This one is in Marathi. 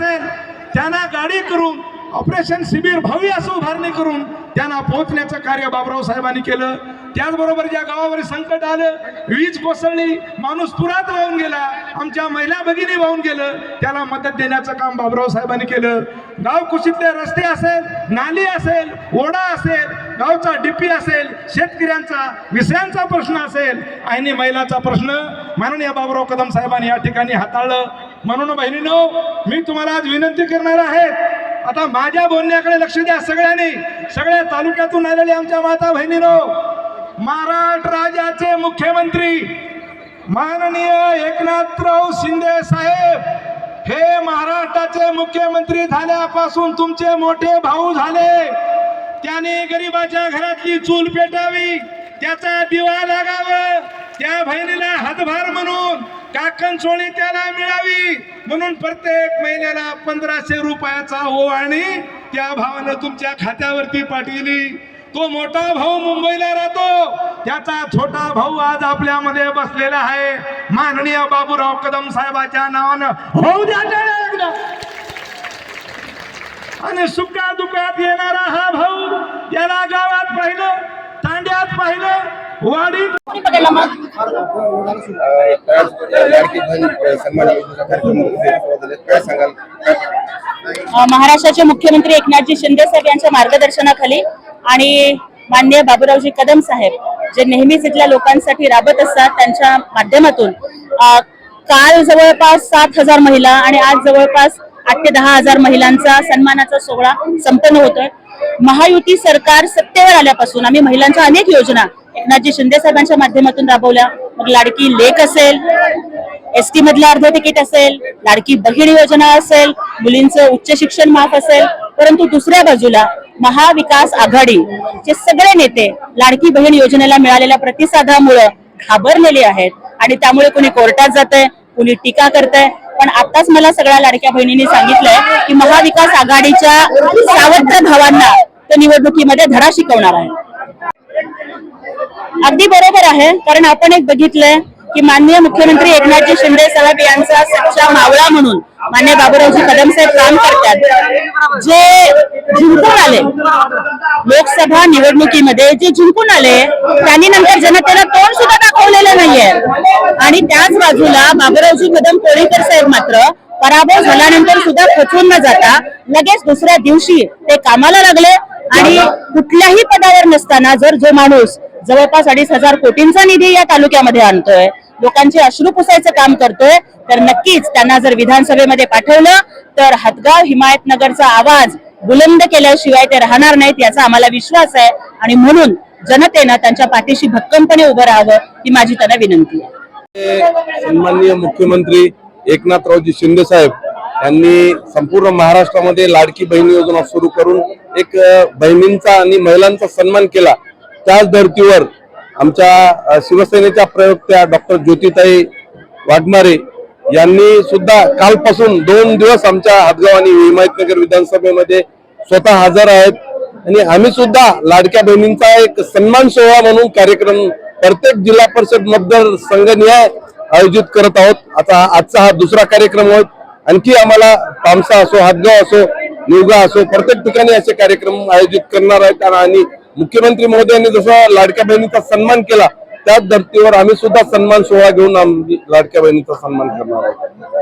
असेल त्यांना गाडी करून ऑपरेशन शिबिर भव्य असं उभारणी करून त्यांना पोहोचण्याचं कार्य बाबराव साहेबांनी केलं. त्याचबरोबर ज्या गावावर संकट आलं वीज कोसळली माणूस पुरात वाहून गेला आमच्या महिला भगिनी वाहून गेलं त्याला मदत देण्याचं काम बाबराव साहेबांनी केलं. गाव कुशीतले रस्ते असेल नाली असेल ओढा असेल गावचा डीपी असेल शेतकऱ्यांचा विषयांचा प्रश्न असेल आणि महिलाचा प्रश्न माननीय बाबुराव कदम साहेबांनी या ठिकाणी हाताळलं. म्हणून बहिणीनो मी तुम्हाला आज विनंती करणार आहे आता माझ्या बोलण्याकडे लक्ष द्या सगळ्यांनी. सगळ्या तालुक्यातून आलेले आमच्या माता बहिणीनो महाराष्ट्र राज्याचे मुख्यमंत्री माननीय एकनाथराव शिंदे साहेब हे महाराष्ट्राचे मुख्यमंत्री झाल्यापासून तुमचे मोठे भाऊ झाले. त्याने गरिबाच्या घरातली चूल पेटावी त्याचा दिवा लागावं त्या बहिणीला हातभार म्हणून काकण सोळी त्याला मिळावी. म्हणून प्रत्येक महिन्याला पंधराशे रुपयाचा ओवाळणी त्या भावानं तुमच्या खात्यावरती पाठविली. तो मोठा भाऊ मुंबईला राहतो. त्याचा छोटा भाऊ आज आपल्यामध्ये बसलेला आहे. माननीय बाबूराव कदम साहेबाच्या नावानं. होऊ द्या आणि सुखा दुखात येणारा हा भाऊ याला गावात पाहिलं तांड्यात पाहिलं वाडीत महाराष्ट्राचे मुख्यमंत्री एकनाथजी शिंदे साहेब यांच्या मार्गदर्शनाखाली आणि मान्य बाबूरावजी कदम साहेब जे नेहमीच इथल्या लोकांसाठी राबत असतात त्यांच्या माध्यमातून काल जवळपास सात हजार महिला आणि आज जवळपास आठ ते दहा हजार महिलांचा सन्मानाचा सोहळा संपन्न होतोय. महायुती सरकार सत्तेवर आल्यापासून आम्ही महिलांच्या अनेक योजना एकनाथजी शिंदे साहेबांच्या माध्यमातून राबवल्या. मग लाडकी लेख असेल एस टी मधलं अर्ध तिकीट असेल लाडकी बहीण योजना असेल मुलींचं उच्च शिक्षण माफ असेल परंतु दुसऱ्या बाजूला महाविकास आघाडी चे सगळे नेते लाडकी बहीण योजनेला मिळालेल्या प्रतिसादामुळे घाबरलेले आहेत. आणि त्यामुळे कुणी कोर्टात जात आहे कुणी टीका करत आहे पण आताच मला सगळ्या लाडक्या बहिणींनी सांगितलंय की महाविकास आघाडीच्या सावत्र भावांना ते निवडणुकीमध्ये धडा शिकवणार आहे. अगदी बरोबर आहे कारण आपण एक बघितलंय की माननीय मुख्यमंत्री एकनाथजी शिंदे साहेब यांचा सच्चा मावळा म्हणून मान्य बाबूरावजी कदम साहेब काम करतात. जे जिंकून आले लोकसभा निवडणुकीमध्ये जे जिंकून आले त्यांनी नंतर जनतेला तोंड सुद्धा दाखवलेलं नाहीये. आणि त्याच बाजूला बाबूरावजी कदम कोळीकर साहेब मात्र पराभव झाल्यानंतर सुद्धा खचून न जाता लगेच दुसऱ्या दिवशी ते कामाला लागले आणि कुठल्याही पदावर नसताना जर जो माणूस जवळपास अडीच हजार कोटींचा निधी या तालुक्यामध्ये आणतोय लोकांचे अश्रू पुसायचं काम करतोय तर नक्कीच त्यांना जर विधानसभेमध्ये पाठवलं तर हदगाव हिमायतनगरचा आवाज बुलंद केल्याशिवाय ते राहणार नाहीत याचा आम्हाला विश्वास आहे. आणि म्हणून जनतेनं त्यांच्या पाठीशी भक्कमपणे उभं राहावं ही माझी त्यांना विनंती आहे. सन्माननीय मुख्यमंत्री एकनाथरावजी शिंदे साहेब यांनी संपूर्ण महाराष्ट्रामध्ये लाडकी बहीण योजना सुरू करून एक बहिणींचा आणि महिलांचा सन्मान केला. त्याच धर्तीवर आमच्या शिवसेनेच्या प्रवक्त्या डॉक्टर ज्योतिताई वाघमारे यांनी सुद्धा कालपासून दोन दिवस आमच्या हातगाव आणि हिमायतनगर विधानसभेमध्ये स्वतः हजर आहेत. आणि आम्ही सुद्धा लाडक्या बहिणींचा एक सन्मान सोहळा म्हणून कार्यक्रम प्रत्येक जिल्हा परिषद मतदार संघनिहाय आयोजित करत आहोत. आता आजचा हा दुसरा कार्यक्रम होत आणखी आम्हाला पामसा असो हातगाव असो निवगा असो प्रत्येक ठिकाणी असे कार्यक्रम आयोजित करणार आहेत. आणि मुख्यमंत्री महोदयांनी जसा लाडक्या बहिणीचा सन्मान केला त्याच धर्तीवर आम्ही सुद्धा सन्मान सोहळा घेऊन लाडक्या बहिणीचा सन्मान करणार आहोत.